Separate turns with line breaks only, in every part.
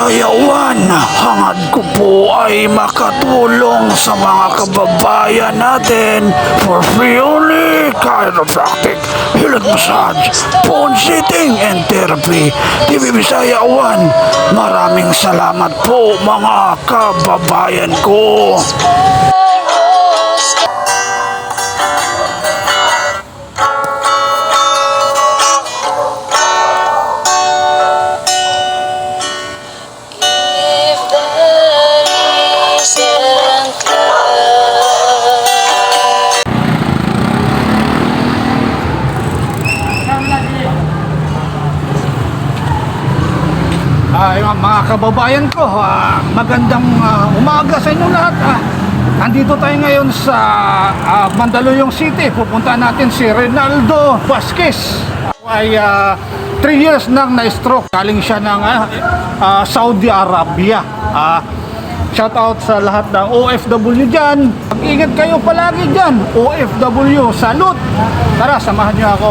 Bisayawan, hangad ko po ay makatulong sa mga kababayan natin for free only chiropractic, healing massage, phone sitting and therapy. TV Bisayawan, maraming salamat po mga kababayan ko.
Yung mga kababayan ko, ah, magandang ah, umaga sa inyo lahat. Ah. Nandito tayo ngayon sa ah, Mandaluyong City. Pupunta natin si Renaldo Vasquez. Ay 3 years nang na-stroke. Galing siya ng ah, ah, Saudi Arabia. Ah, shout out sa lahat ng OFW dyan. Mag-ingat kayo palagi dyan. OFW, salute! Tara, samahan niyo ako.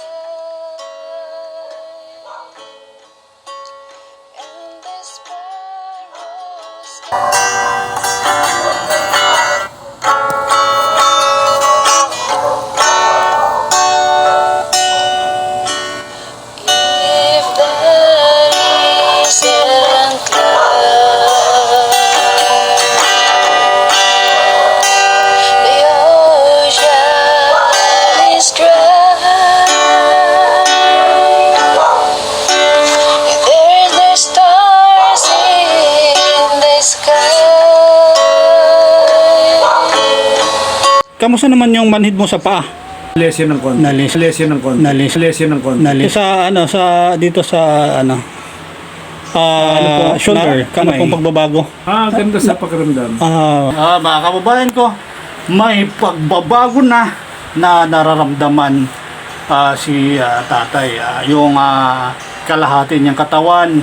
Kamusta naman yung manhid mo sa paa?
Lesson ng konti.
Nalis.
Lesson ng konti.
Nalis.
Lesson ng konti.
Nali. Sa ano sa dito sa ano ah
Ano po?
shoulder,
Na- kamay.
pong pagbabago?
Ah, ganda sa pakiramdam.
Ah, ah, mga kababayan ko, may pagbabago na na nararamdaman ah, si ah, tatay. Ah, yung ah, kalahati niyang katawan,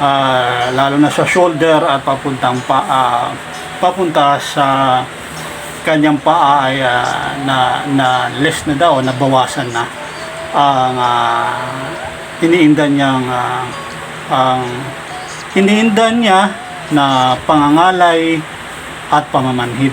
ah, lalo na sa shoulder at papuntang pa, ah, papunta sa kanyang paa ay ah, na, na less na daw, nabawasan na ang ah, iniindan niyang ah, ang iniindan niya na pangangalay at pamamanhid.